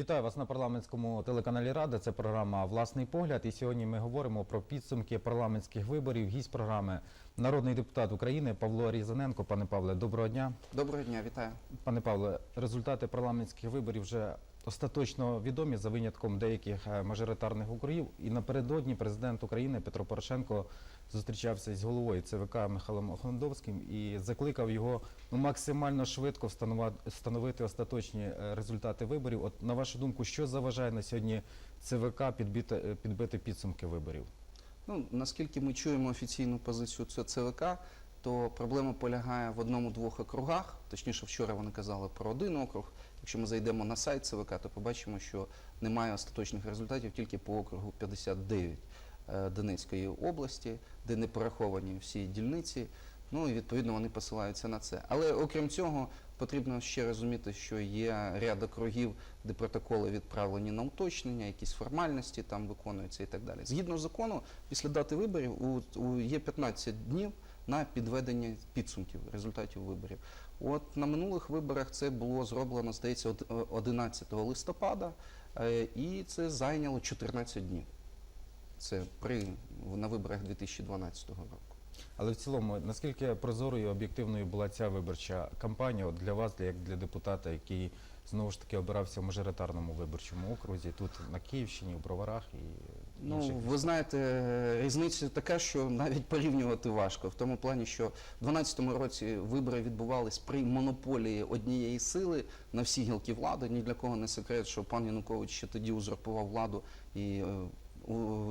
Вітаю вас на парламентському телеканалі Рада. Це програма Власний погляд. І сьогодні ми говоримо про підсумки парламентських виборів. Гість програми народний депутат України Павло Різаненко. Пане Павле, доброго дня. Доброго дня, вітаю. Пане Павле, результати парламентських виборів вже остаточно відомі за винятком деяких е, мажоритарних округів. І напередодні президент України Петро Порошенко зустрічався з головою ЦВК Михайлом Охландовським і закликав його ну, максимально швидко встановити остаточні е, результати виборів. От на вашу думку, що заважає на сьогодні ЦВК підбити, е, підбити підсумки виборів? Ну, наскільки ми чуємо офіційну позицію ЦВК, то проблема полягає в одному-двох округах. Точніше, вчора вони казали про один округ. Якщо ми зайдемо на сайт ЦВК, то побачимо, що немає остаточних результатів тільки по округу 59 е, Донецької області, де не пораховані всі дільниці. Ну і відповідно вони посилаються на це. Але окрім цього, потрібно ще розуміти, що є ряд округів, де протоколи відправлені на уточнення, якісь формальності там виконуються і так далі. Згідно закону, після дати виборів у, у, є 15 днів на підведення підсумків результатів виборів. От на минулих виборах це було зроблено, здається, е, 11 листопада, е, і це зайняло 14 днів. Це при на виборах 2012 року. Але в цілому, наскільки прозорою і об'єктивною була ця виборча кампанія от для вас, як для депутата, який знову ж таки обирався в мажоритарному виборчому окрузі, тут на Київщині, в Броварах і Ну, ви знаєте, е, різниця така, що навіть порівнювати важко. В тому плані, що в 2012 році вибори відбувались при монополії однієї сили на всі гілки влади. Ні для кого не секрет, що пан Янукович ще тоді узурпував владу і. е,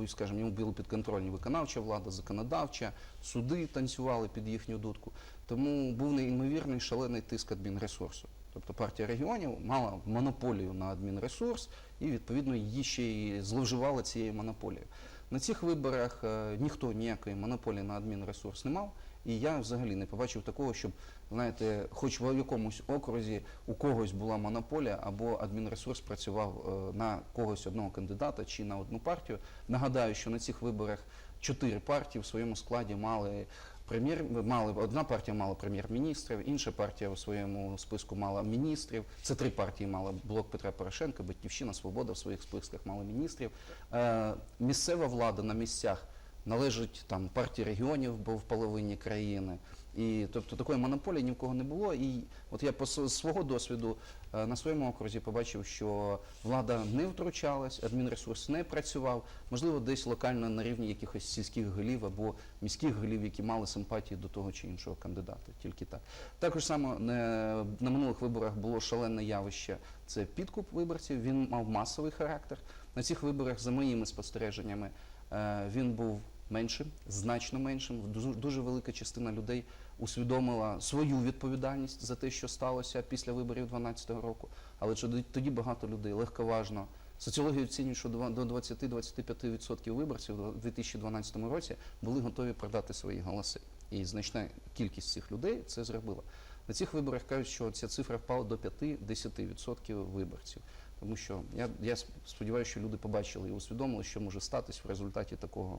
скажімо, йому були підконтрольні виконавча влада, законодавча, суди танцювали під їхню дудку. Тому був неймовірний шалений тиск адмінресурсу. Тобто партія регіонів мала монополію на адмінресурс і відповідно її ще й зловживала цією монополією. На цих виборах е, ніхто ніякої монополії на адмінресурс не мав. І я взагалі не побачив такого, щоб знаєте, хоч в якомусь окрузі у когось була монополія або адмінресурс працював е, на когось одного кандидата чи на одну партію. Нагадаю, що на цих виборах чотири партії в своєму складі мали прем'єр, мали одна партія мала прем'єр-міністрів, інша партія у своєму списку мала міністрів. Це три партії мала блок Петра Порошенка, Батьківщина, Свобода в своїх списках мала міністрів. Е, місцева влада на місцях належить там партії регіонів, бо в половині країни. І тобто такої монополії ні в кого не було. І от я по свого досвіду е, на своєму окрузі побачив, що влада не втручалась, адмінресурс не працював, можливо, десь локально на рівні якихось сільських голів або міських голів, які мали симпатії до того чи іншого кандидата. Тільки так. Також само не, на минулих виборах було шалене явище. Це підкуп виборців. Він мав масовий характер. На цих виборах, за моїми спостереженнями, е, він був меншим, значно меншим. Дуже велика частина людей усвідомила свою відповідальність за те, що сталося після виборів 2012 року. Але тоді, багато людей легковажно. Соціологи оцінюють, що до 20-25% виборців у 2012 році були готові продати свої голоси. І значна кількість цих людей це зробила. На цих виборах кажуть, що ця цифра впала до 5-10% виборців. Тому що я, я сподіваюся, що люди побачили і усвідомили, що може статись в результаті такого,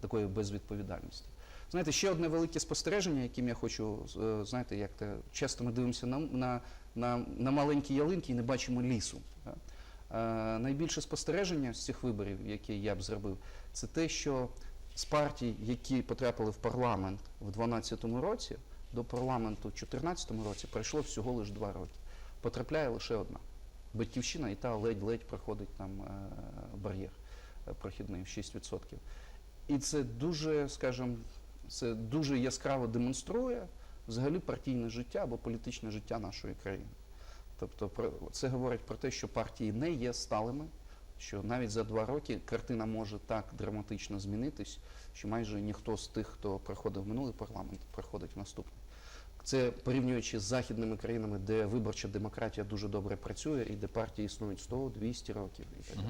такої безвідповідальності. Знаєте, ще одне велике спостереження, яким я хочу, е, знаєте, як те, часто ми дивимося на, на, на, на маленькі ялинки і не бачимо лісу. да. Е, найбільше спостереження з цих виборів, які я б зробив, це те, що з партій, які потрапили в парламент в 2012 році, до парламенту в 2014 році пройшло всього лише два роки. Потрапляє лише одна. Батьківщина і та ледь-ледь проходить там е, бар'єр е, прохідний в 6%. І це дуже, скажімо, це дуже яскраво демонструє взагалі партійне життя або політичне життя нашої країни. Тобто це говорить про те, що партії не є сталими, що навіть за два роки картина може так драматично змінитись, що майже ніхто з тих, хто проходив минулий парламент, проходить в наступний. Це порівнюючи з західними країнами, де виборча демократія дуже добре працює і де партії існують 100-200 років. І так.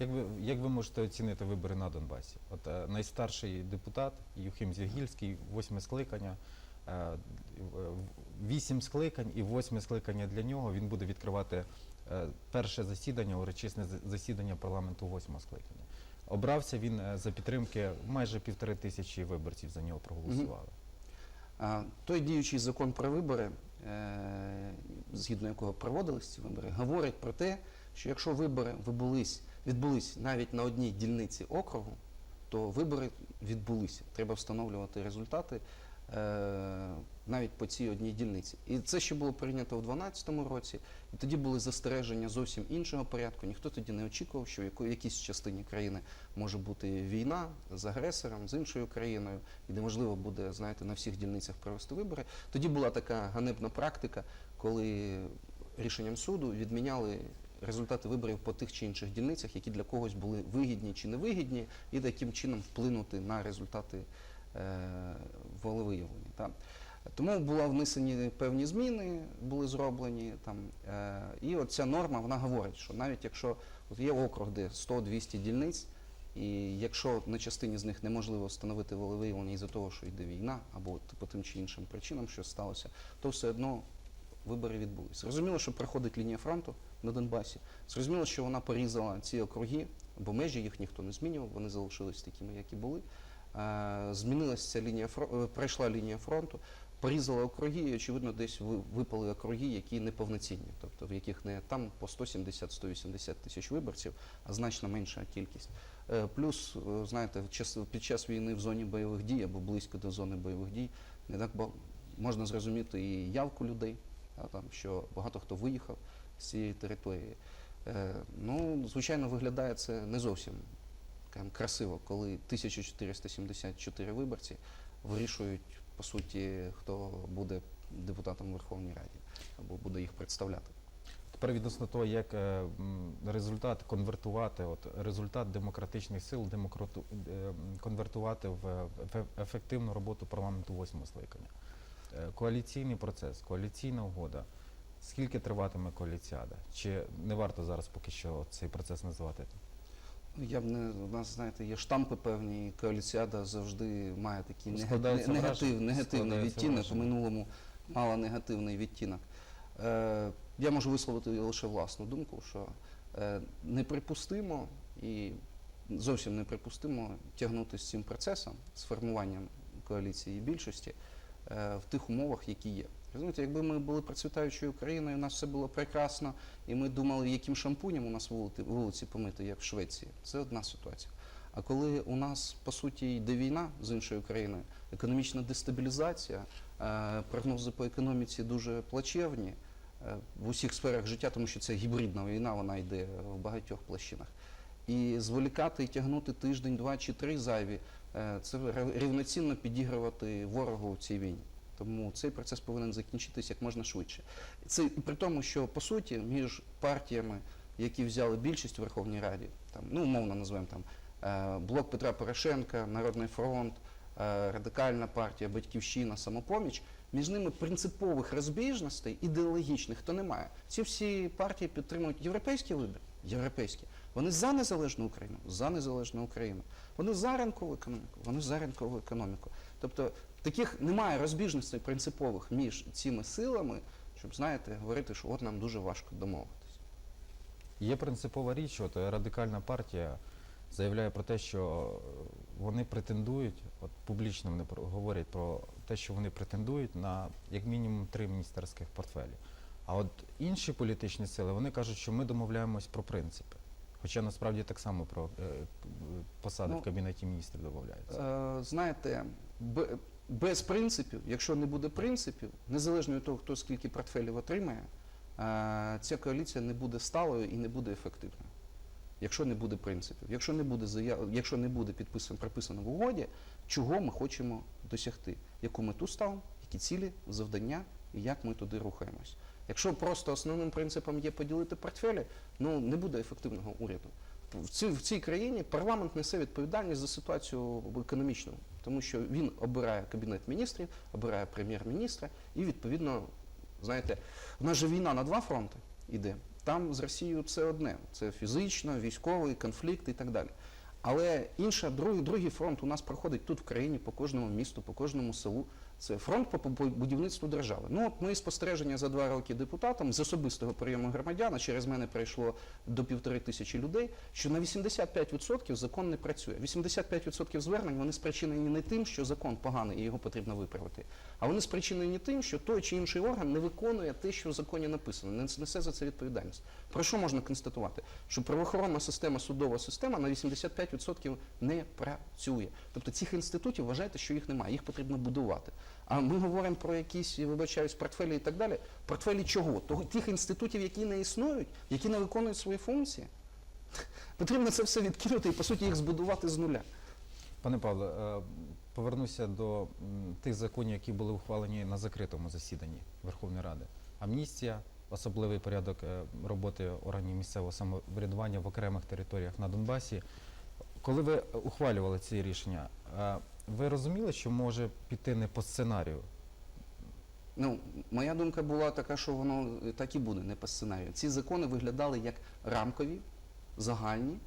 Як ви як ви можете оцінити вибори на Донбасі? От е, найстарший депутат Юхим Зігільський, восьме скликання, е, вісім скликань і восьме скликання для нього. Він буде відкривати е, перше засідання, урочисне засідання парламенту восьмого скликання. Обрався він за підтримки майже півтори тисячі виборців за нього проголосували. Той діючий закон про вибори, е, згідно якого проводились ці вибори, говорить про те, що якщо вибори відбулись, відбулись навіть на одній дільниці округу, то вибори відбулися. Треба встановлювати результати навіть по цій одній дільниці. І це ще було прийнято у 2012 році. І тоді були застереження зовсім іншого порядку. Ніхто тоді не очікував, що в якійсь частині країни може бути війна з агресором, з іншою країною, і неможливо буде, знаєте, на всіх дільницях провести вибори. Тоді була така ганебна практика, коли рішенням суду відміняли результати виборів по тих чи інших дільницях, які для когось були вигідні чи невигідні, і таким чином вплинути на результати е, волевиявлення. Та. Тому були внесені певні зміни, були зроблені там. Е, і от ця норма вона говорить, що навіть якщо от є округ, де 100-200 дільниць, і якщо на частині з них неможливо встановити волевиявлення із-за того, що йде війна, або по тим чи іншим причинам, що сталося, то все одно вибори відбулись. Зрозуміло, що проходить лінія фронту на Донбасі. Зрозуміло, що вона порізала ці округи, бо межі їх ніхто не змінював, вони залишились такими, як і були. Е, Змінилася лінія фро- е, пройшла лінія фронту, порізала округи, і очевидно, десь ви- випали округи, які неповноцінні, тобто в яких не там по 170-180 тисяч виборців, а значно менша кількість. Е, Плюс, знаєте, під час війни в зоні бойових дій або близько до зони бойових дій не так ба- можна зрозуміти і явку людей, а, там, що багато хто виїхав з цієї території. Ну, звичайно, виглядає це не зовсім скажімо, красиво, коли 1474 виборці вирішують, по суті, хто буде депутатом в Верховній Раді або буде їх представляти. Тепер відносно того, як е, результат конвертувати, от результат демократичних сил демократу, е, конвертувати в в ефективну роботу парламенту восьмого скликання. Е, Коаліційний процес, коаліційна угода. Скільки триватиме коаліціада? Чи не варто зараз поки що цей процес називати? Ну, Я б не у нас, знаєте, є штампи певні. і Коаліціада завжди має такий Складається негатив, враження- негативний складається відтінок. В враження. минулому мала негативний відтінок. Е, я можу висловити лише власну думку, що е, неприпустимо і зовсім неприпустимо тягнути з цим процесом, з формуванням коаліції і більшості е, в тих умовах, які є. Розумієте, якби ми були процвітаючою країною, у нас все було прекрасно, і ми думали, яким шампунем у нас вулиці, вулиці помити, як в Швеції. Це одна ситуація. А коли у нас по суті йде війна з іншою країною, економічна дестабілізація, е, прогнози по економіці дуже плачевні е, в усіх сферах життя, тому що це гібридна війна, вона йде в багатьох площинах. І зволікати і тягнути тиждень, два чи три зайві, е, це рівноцінно підігрувати ворогу в цій війні. Тому цей процес повинен закінчитися як можна швидше. Це при тому, що по суті між партіями, які взяли більшість у Верховній Раді, там ну умовно називаємо там е, блок Петра Порошенка, Народний фронт, е, Радикальна партія, Батьківщина, Самопоміч. Між ними принципових розбіжностей ідеологічних то немає. Ці всі партії підтримують європейський вибір, європейський. Вони за незалежну Україну, за незалежну Україну. Вони за ринкову економіку, вони за ринкову економіку. Тобто таких немає розбіжностей принципових між цими силами, щоб знаєте, говорити, що от нам дуже важко домовитися. Є принципова річ, от е, радикальна партія заявляє про те, що е, вони претендують, от публічно вони говорять про те, що вони претендують на як мінімум три міністерських портфелі. А от інші політичні сили вони кажуть, що ми домовляємось про принципи. Хоча насправді так само про е, посади Ну, в кабінеті міністрів домовляються. Е, знаєте, без принципів, якщо не буде принципів, незалежно від того, хто скільки портфелів отримає, е, ця коаліція не буде сталою і не буде ефективною. Якщо не буде принципів, якщо не буде заяв, якщо не буде підписано прописано в угоді, чого ми хочемо досягти, яку мету ставимо, які цілі, завдання і як ми туди рухаємось. Якщо просто основним принципом є поділити портфелі, ну не буде ефективного уряду. В цій, в цій країні парламент несе відповідальність за ситуацію економічну, тому що він обирає кабінет міністрів, обирає прем'єр-міністра і відповідно, знаєте, в нас же війна на два фронти йде. Там з Росією це одне, це фізично, військовий конфлікт і так далі. Але інша, другий, другий фронт у нас проходить тут в країні по кожному місту, по кожному селу. Це фронт по будівництву держави. Ну от мої спостереження за два роки депутатом з особистого прийому громадян, а через мене прийшло до півтори тисячі людей, що на 85% закон не працює. 85% звернень вони спричинені не тим, що закон поганий і його потрібно виправити, а вони спричинені тим, що той чи інший орган не виконує те, що в законі написано, не несе за це відповідальність. Про що можна констатувати? Що правоохоронна система, судова система на 85% не працює. Тобто цих інститутів вважаєте, що їх немає, їх потрібно будувати. А ми говоримо про якісь, вибачаюсь, портфелі і так далі. Портфелі чого? Тих інститутів, які не існують, які не виконують свої функції. Потрібно це все відкинути і по суті їх збудувати з нуля. Пане Павле, е, повернуся до тих законів, які були ухвалені на закритому засіданні Верховної Ради. Амністія, особливий порядок е, роботи органів місцевого самоврядування в окремих територіях на Донбасі. Коли ви ухвалювали ці рішення, е, ви розуміли, що може піти не по сценарію? Ну, моя думка була така, що воно так і буде, не по сценарію. Ці закони виглядали як рамкові, загальні,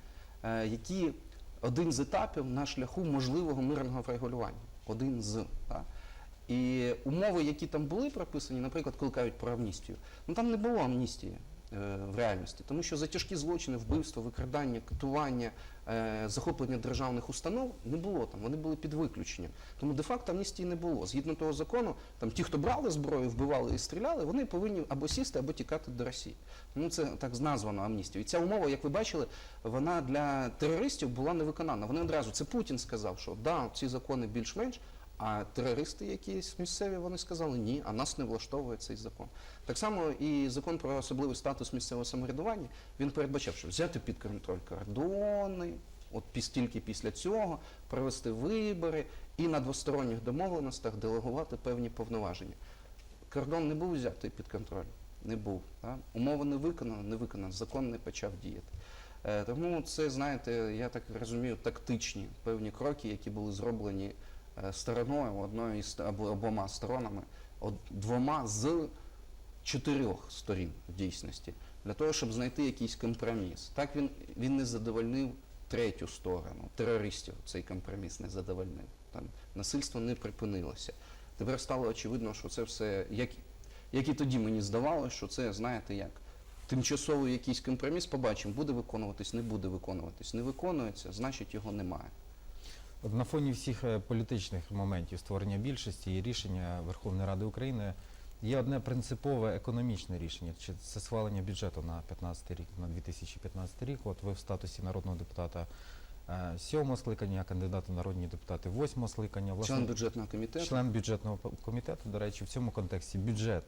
е, які один з етапів на шляху можливого мирного врегулювання. Один з. Так? І умови, які там були прописані, наприклад, коли кажуть про амністію, ну там не було амністії в реальності, тому що за тяжкі злочини, вбивство, викрадання, катування, е, захоплення державних установ не було там, вони були під виключенням. Тому де-факто амністії не було. Згідно того закону, там ті, хто брали зброю, вбивали і стріляли, вони повинні або сісти, або тікати до Росії. Ну це так названо амністією. І ця умова, як ви бачили, вона для терористів була не виконана. Вони одразу це Путін сказав, що да, ці закони більш-менш. А терористи якісь місцеві вони сказали ні, а нас не влаштовує цей закон. Так само і закон про особливий статус місцевого самоврядування він передбачав, що взяти під контроль кордони, от тільки після цього провести вибори і на двосторонніх домовленостях делегувати певні повноваження. Кордон не був взятий під контроль, не був. Так? Умови не виконано, не виконано, закон не почав діяти. Е, Тому це, знаєте, я так розумію, тактичні певні кроки, які були зроблені стороною одною із або обома сторонами, от, двома з чотирьох сторін в дійсності, для того, щоб знайти якийсь компроміс. Так він, він не задовольнив третю сторону, терористів цей компроміс не задовольнив. Там насильство не припинилося. Тепер стало очевидно, що це все, як, як і тоді мені здавалося, що це, знаєте, як тимчасовий якийсь компроміс, побачимо, буде виконуватись, не буде виконуватись. Не виконується, значить його немає. От на фоні всіх е, політичних моментів створення більшості і рішення Верховної Ради України є одне принципове економічне рішення. Чи це схвалення бюджету на 15 рік, на 2015 рік. От ви в статусі народного депутата е, сьомого скликання, а кандидати в народні депутати восьмого скликання. Власне, Член бюджетного комітету. член бюджетного комітету, до речі, в цьому контексті бюджет.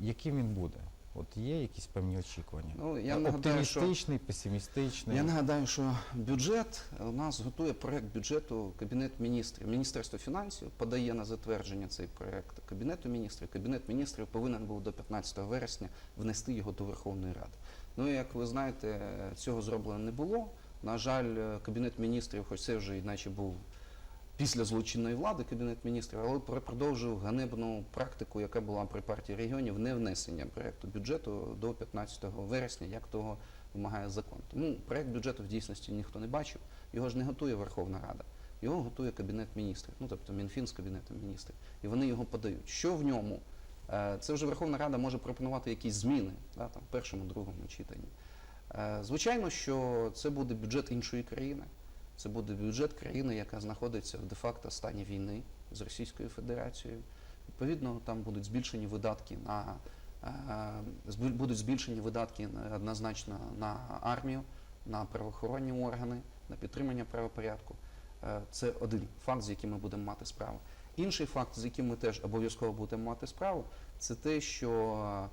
Яким він буде? От є якісь певні очікування? Ну, я нагадаю, що песимістичний. Я нагадаю, що бюджет у нас готує проект бюджету Кабінет міністрів. Міністерство фінансів подає на затвердження цей проект Кабінету міністрів. Кабінет міністрів повинен був до 15 вересня внести його до Верховної Ради. Ну і як ви знаєте, цього зроблено не було. На жаль, Кабінет міністрів, хоч це вже іначе був після злочинної влади Кабінет міністрів, але пр- продовжив ганебну практику, яка була при партії регіонів, не внесення проекту бюджету до 15 вересня, як того вимагає закон. Тому проект бюджету в дійсності ніхто не бачив, його ж не готує Верховна Рада. Його готує Кабінет міністрів, ну тобто Мінфін з Кабінетом міністрів. І вони його подають. Що в ньому? Е, Це вже Верховна Рада може пропонувати якісь зміни да, там, в першому, другому читанні. Е, Звичайно, що це буде бюджет іншої країни. Це буде бюджет країни, яка знаходиться в де-факто стані війни з Російською Федерацією. Відповідно, там будуть збільшені видатки на е, будуть збільшені видатки на- однозначно на армію, на правоохоронні органи, на підтримання правопорядку. Е, Це один факт, з яким ми будемо мати справу. Інший факт, з яким ми теж обов'язково будемо мати справу, це те, що е,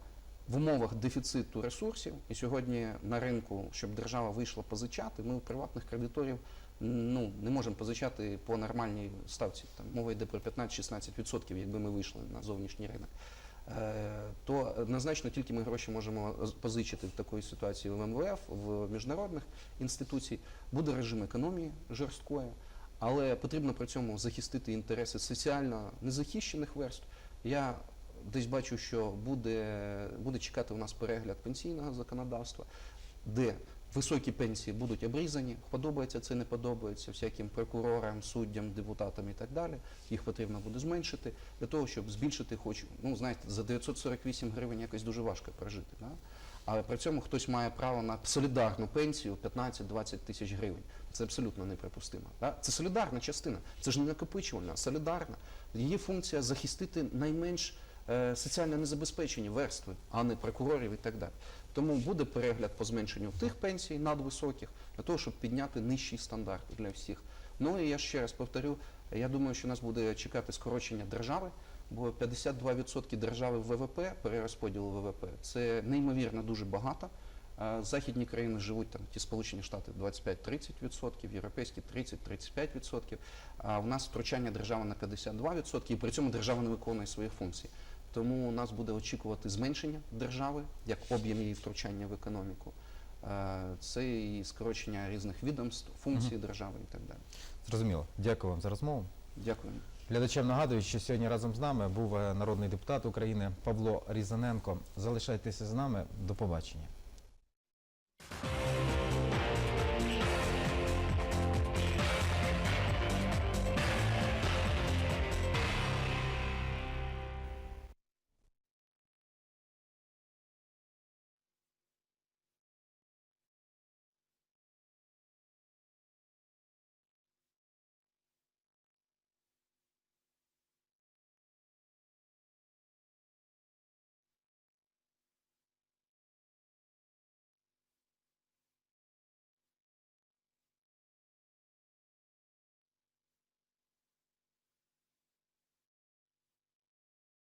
в умовах дефіциту ресурсів, і сьогодні на ринку, щоб держава вийшла позичати, ми у приватних кредиторів ну, не можемо позичати по нормальній ставці. Там мова йде про 15-16%, якби ми вийшли на зовнішній ринок. Е, То однозначно тільки ми гроші можемо позичити в такої ситуації в МВФ, в міжнародних інституцій. Буде режим економії жорсткої, але потрібно при цьому захистити інтереси соціально незахищених верств. Я десь бачу, що буде, буде чекати у нас перегляд пенсійного законодавства, де високі пенсії будуть обрізані, подобається це, не подобається всяким прокурорам, суддям, депутатам і так далі. Їх потрібно буде зменшити для того, щоб збільшити хоч, ну знаєте, за 948 гривень якось дуже важко прожити. Да? Але при цьому хтось має право на солідарну пенсію 15-20 тисяч гривень. Це абсолютно неприпустимо. Да? Це солідарна частина, це ж не накопичувальна, солідарна. Її функція захистити найменш соціально незабезпечені верстви, а не прокурорів і так далі. Тому буде перегляд по зменшенню тих пенсій надвисоких, для того, щоб підняти нижчі стандарти для всіх. Ну і я ще раз повторю, я думаю, що нас буде чекати скорочення держави, бо 52% держави ВВП, перерозподілу ВВП, це неймовірно дуже багато. Е, Західні країни живуть там, ті Сполучені Штати 25-30%, європейські 30-35%, а в нас втручання держави на 52%, і при цьому держава не виконує свої функції. Тому нас буде очікувати зменшення держави, як об'єм її втручання в економіку. Е, Це і скорочення різних відомств, функцій держави і так далі. Зрозуміло. Дякую вам за розмову. Дякую. Глядачам нагадую, що сьогодні разом з нами був е, народний депутат України Павло Різаненко. Залишайтеся з нами. До побачення.